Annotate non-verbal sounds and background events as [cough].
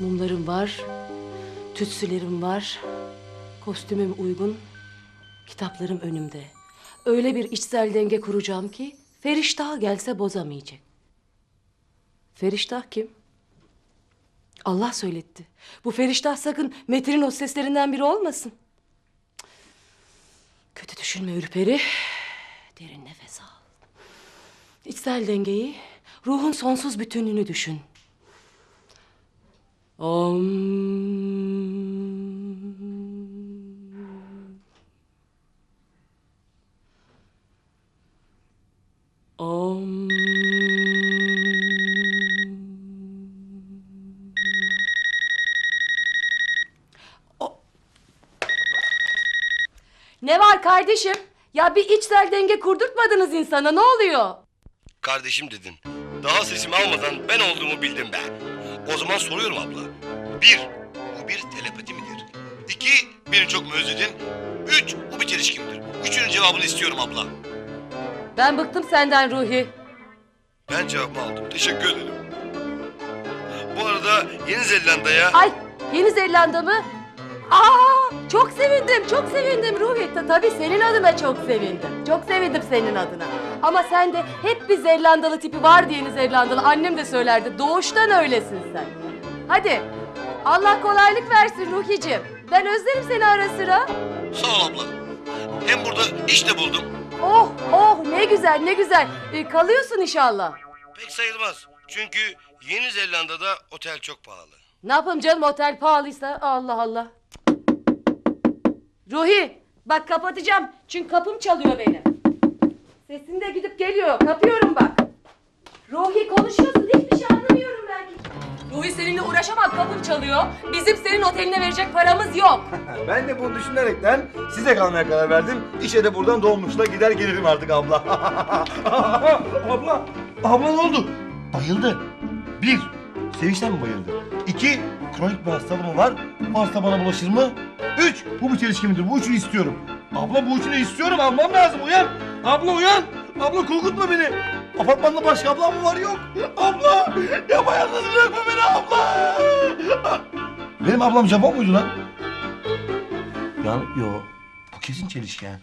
Mumlarım var, tütsülerim var, kostümüm uygun, kitaplarım önümde. Öyle bir içsel denge kuracağım ki Feriştah gelse bozamayacak. Feriştah kim? Allah söyletti. Bu Feriştah sakın Metin'in o seslerinden biri olmasın. Kötü düşünme Ürperi. Derin nefes al. İçsel dengeyi, ruhun sonsuz bütünlüğünü düşün. Om. Om. Ne var kardeşim? Ya bir içsel denge kurdurtmadınız insana ne oluyor? Kardeşim dedin. Daha sesimi almadan ben olduğumu bildim ben. O zaman soruyorum abla. Bir, bu bir telepati midir? İki, beni çok mu özledin? Üç, bu bir çelişki midir? Üçünün cevabını istiyorum abla. Ben bıktım senden Ruhi. Ben cevabımı aldım. Teşekkür ederim. Bu arada Yeni Zelanda'ya... Ay Yeni Zelanda mı? Aa çok sevindim çok sevindim Ruhi. Ta- tabii senin adına çok sevindim. Çok sevindim senin adına. Ama sende hep bir Zelandalı tipi var diye Yeni Zelandalı. Annem de söylerdi. Doğuştan öylesin sen. Hadi Allah kolaylık versin Ruhicim. Ben özlerim seni ara sıra. Sağ ol abla. Hem burada iş de buldum. Oh oh ne güzel ne güzel. Ee, kalıyorsun inşallah. Pek sayılmaz. Çünkü Yeni Zelanda'da otel çok pahalı. Ne yapayım canım otel pahalıysa Allah Allah. Ruhi bak kapatacağım çünkü kapım çalıyor benim. Sesin de gidip geliyor kapıyorum bak. Ruhi konuşuyorsun hiçbir şey anlamıyorum ben. Ruhi seninle uğraşamam kapım çalıyor. Bizim senin oteline verecek paramız yok. [laughs] Ben de bunu düşünerekten size kalmaya karar verdim. İşe de buradan dolmuşla gider gelirim artık abla. [laughs] abla, abla ne oldu? Bayıldı. Bir, sevinçten mi bayıldı? İki, kronik bir hastalığım var. Bu hasta bana bulaşır mı? Üç, bu bir çelişki midir? Bu üçünü istiyorum. Abla bu üçünü istiyorum. Almam lazım. Uyan. Abla uyan. Abla korkutma beni. Apartmanda başka ablam mı var? Yok. Abla. Yapma yalnız bırakma beni abla. Benim ablam Japon muydu lan? Yani yo. Bu kesin çelişki yani.